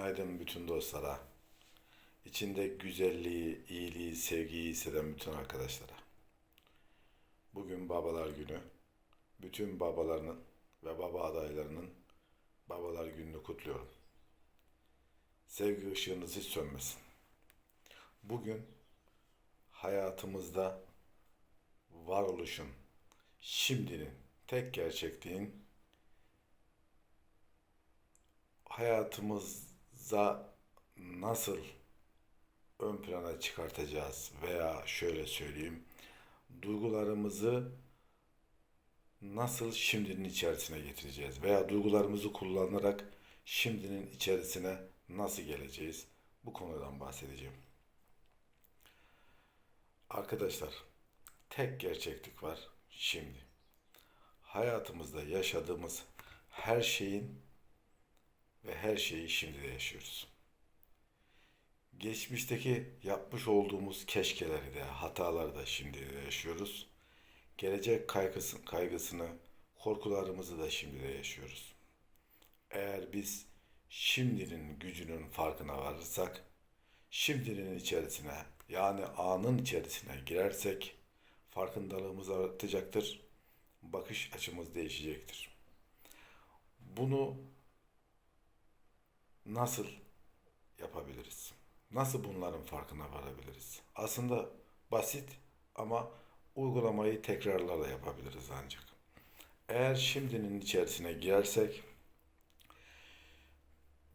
Günaydın bütün dostlara. İçinde güzelliği, iyiliği, sevgiyi hisseden bütün arkadaşlara. Bugün babalar günü. Bütün babalarının ve baba adaylarının babalar gününü kutluyorum. Sevgi ışığınız hiç sönmesin. Bugün hayatımızda varoluşun, şimdinin, tek gerçekliğin hayatımıza nasıl ön plana çıkartacağız veya şöyle söyleyeyim duygularımızı nasıl şimdinin içerisine getireceğiz veya duygularımızı kullanarak şimdinin içerisine nasıl geleceğiz bu konudan bahsedeceğim. Arkadaşlar tek gerçeklik var şimdi. Hayatımızda yaşadığımız her şeyin ve her şeyi şimdi de yaşıyoruz. Geçmişteki yapmış olduğumuz keşkeleri de, hataları da şimdi de yaşıyoruz. Gelecek kaygısı, kaygısını, korkularımızı da şimdi de yaşıyoruz. Eğer biz şimdinin gücünün farkına varırsak, şimdinin içerisine yani anın içerisine girersek farkındalığımız artacaktır, bakış açımız değişecektir. Bunu nasıl yapabiliriz? Nasıl bunların farkına varabiliriz? Aslında basit ama uygulamayı tekrarlarla yapabiliriz ancak. Eğer şimdinin içerisine girersek,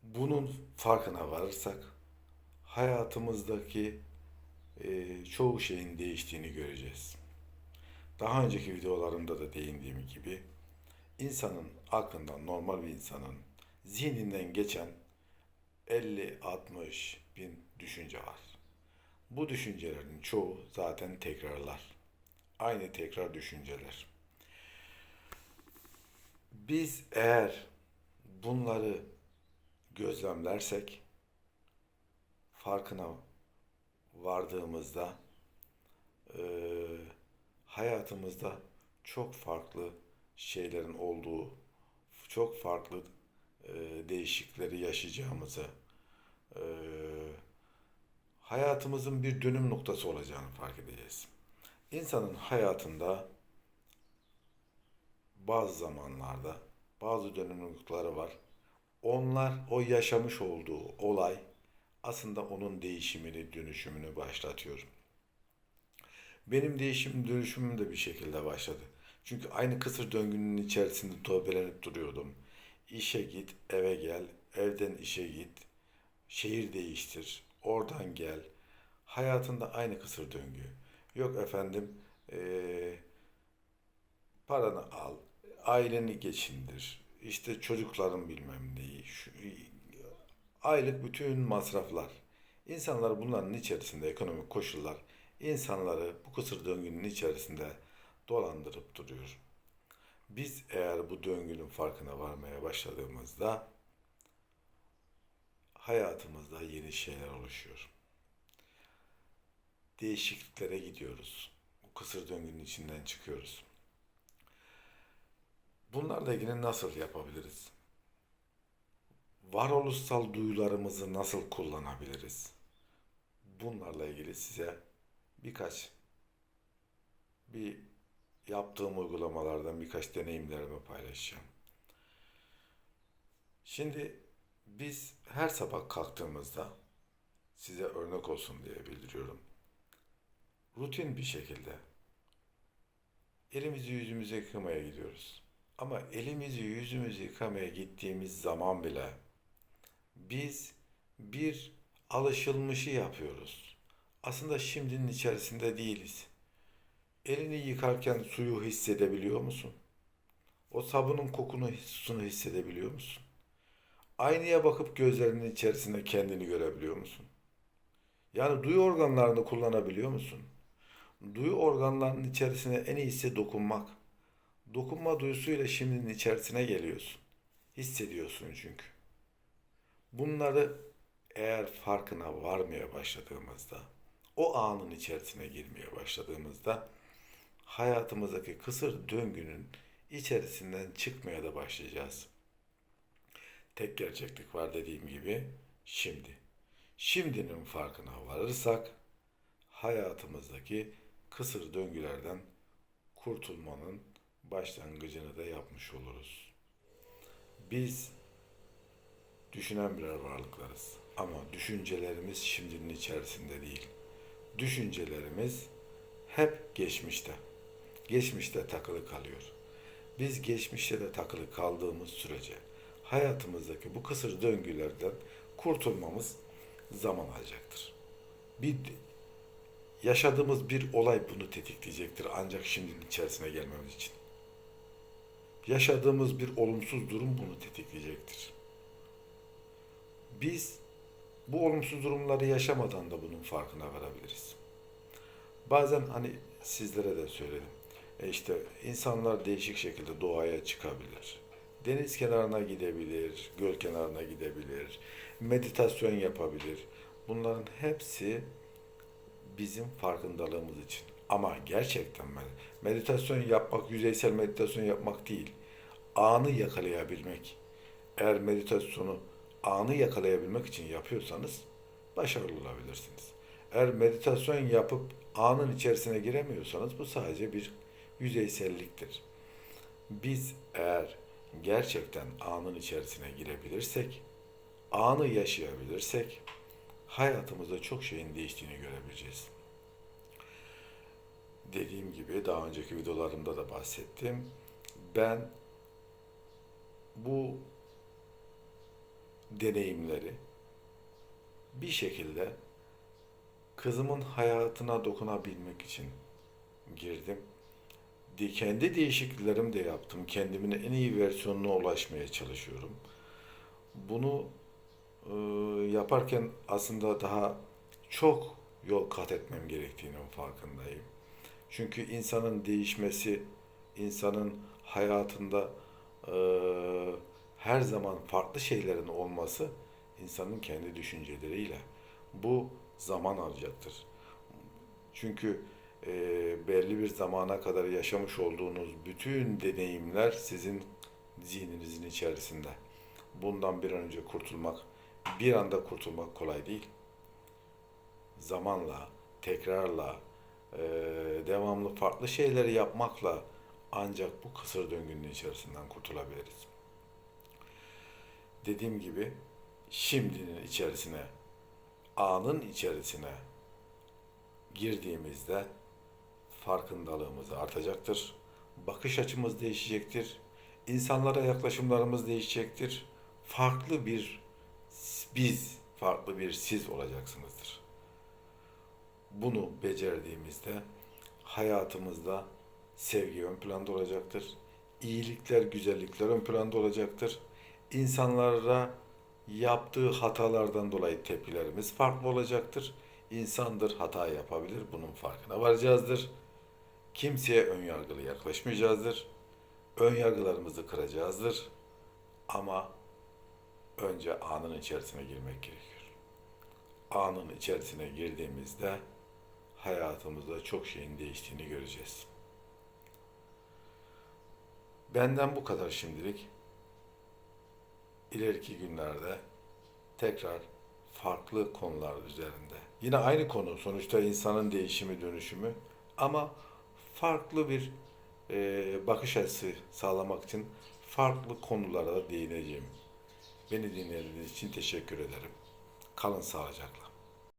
bunun farkına varırsak, hayatımızdaki e, çoğu şeyin değiştiğini göreceğiz. Daha önceki videolarımda da değindiğim gibi, insanın aklından, normal bir insanın zihninden geçen 50-60 bin düşünce var. Bu düşüncelerin çoğu zaten tekrarlar. Aynı tekrar düşünceler. Biz eğer bunları gözlemlersek farkına vardığımızda eee, hayatımızda çok farklı şeylerin olduğu, çok farklı eee, değişiklikleri yaşayacağımızı, eee, hayatımızın bir dönüm noktası olacağını fark edeceğiz. İnsanın hayatında bazı zamanlarda bazı dönüm noktaları var. Onlar o yaşamış olduğu olay aslında onun değişimini, dönüşümünü başlatıyor. Benim değişim dönüşümüm de bir şekilde başladı. Çünkü aynı kısır döngünün içerisinde tövbelenip duruyordum. İşe git, eve gel, evden işe git, şehir değiştir, oradan gel. Hayatında aynı kısır döngü. Yok efendim, eee, paranı al, aileni geçindir, işte çocukların bilmem neyi, şu, aylık bütün masraflar. İnsanlar bunların içerisinde ekonomik koşullar insanları bu kısır döngünün içerisinde dolandırıp duruyor. Biz eğer bu döngünün farkına varmaya başladığımızda hayatımızda yeni şeyler oluşuyor. Değişikliklere gidiyoruz. Bu kısır döngünün içinden çıkıyoruz. Bunlarla ilgili nasıl yapabiliriz? Varoluşsal duyularımızı nasıl kullanabiliriz? Bunlarla ilgili size birkaç bir yaptığım uygulamalardan birkaç deneyimlerimi paylaşacağım. Şimdi biz her sabah kalktığımızda size örnek olsun diye bildiriyorum. Rutin bir şekilde elimizi yüzümüzü yıkamaya gidiyoruz. Ama elimizi yüzümüzü yıkamaya gittiğimiz zaman bile biz bir alışılmışı yapıyoruz. Aslında şimdinin içerisinde değiliz. Elini yıkarken suyu hissedebiliyor musun? O sabunun kokunu, sunu hissedebiliyor musun? Aynaya bakıp gözlerinin içerisinde kendini görebiliyor musun? Yani duyu organlarını kullanabiliyor musun? Duyu organlarının içerisine en iyisi dokunmak. Dokunma duyusuyla şimdinin içerisine geliyorsun. Hissediyorsun çünkü. Bunları eğer farkına varmaya başladığımızda, o anın içerisine girmeye başladığımızda hayatımızdaki kısır döngünün içerisinden çıkmaya da başlayacağız. Tek gerçeklik var dediğim gibi. şimdi. Şimdinin farkına varırsak hayatımızdaki kısır döngülerden kurtulmanın başlangıcını da yapmış oluruz. Biz düşünen birer varlıklarız. Ama düşüncelerimiz şimdinin içerisinde değil. Düşüncelerimiz hep geçmişte. Geçmişte takılı kalıyor. Biz geçmişte de takılı kaldığımız sürece hayatımızdaki bu kısır döngülerden kurtulmamız zaman alacaktır. Bir yaşadığımız bir olay bunu tetikleyecektir ancak şimdinin içerisine gelmemiz için. Yaşadığımız bir olumsuz durum bunu tetikleyecektir. Biz bu olumsuz durumları yaşamadan da bunun farkına varabiliriz. Bazen hani sizlere de söyledim. E işte insanlar değişik şekilde doğaya çıkabilir. Deniz kenarına gidebilir, göl kenarına gidebilir, meditasyon yapabilir. Bunların hepsi bizim farkındalığımız için. Ama gerçekten ben meditasyon yapmak, yüzeysel meditasyon yapmak değil. Anı yakalayabilmek. Eğer meditasyonu anı yakalayabilmek için yapıyorsanız başarılı olabilirsiniz. Eğer meditasyon yapıp anın içerisine giremiyorsanız bu sadece bir yüzeyselliktir. Biz eğer gerçekten anın içerisine girebilirsek, anı yaşayabilirsek hayatımızda çok şeyin değiştiğini görebileceğiz. Dediğim gibi daha önceki videolarımda da bahsettim. Ben bu deneyimleri bir şekilde kızımın hayatına dokunabilmek için girdim. Kendi değişikliklerimi de yaptım. Kendimin en iyi versiyonuna ulaşmaya çalışıyorum. Bunu e, yaparken aslında daha çok yol kat etmem gerektiğinin farkındayım. Çünkü insanın değişmesi, insanın hayatında e, her zaman farklı şeylerin olması insanın kendi düşünceleriyle. Bu zaman alacaktır. Çünkü e, belli bir zamana kadar yaşamış olduğunuz bütün deneyimler sizin zihninizin içerisinde. Bundan bir an önce kurtulmak, bir anda kurtulmak kolay değil. Zamanla, tekrarla, e, devamlı farklı şeyleri yapmakla ancak bu kısır döngünün içerisinden kurtulabiliriz. Dediğim gibi şimdinin içerisine, anın içerisine girdiğimizde farkındalığımız artacaktır. Bakış açımız değişecektir. İnsanlara yaklaşımlarımız değişecektir. Farklı bir biz, farklı bir siz olacaksınızdır. Bunu becerdiğimizde hayatımızda sevgi ön planda olacaktır. İyilikler, güzellikler ön planda olacaktır. İnsanlara yaptığı hatalardan dolayı tepkilerimiz farklı olacaktır. İnsandır, hata yapabilir. Bunun farkına varacağızdır. Kimseye ön yargılı yaklaşmayacağızdır. Ön yargılarımızı kıracağızdır. Ama önce anın içerisine girmek gerekiyor. Anın içerisine girdiğimizde hayatımızda çok şeyin değiştiğini göreceğiz. Benden bu kadar şimdilik. İleriki günlerde tekrar farklı konular üzerinde. Yine aynı konu sonuçta insanın değişimi dönüşümü ama farklı bir e, bakış açısı sağlamak için farklı konulara da değineceğim. Beni dinlediğiniz için teşekkür ederim. Kalın sağlıcakla.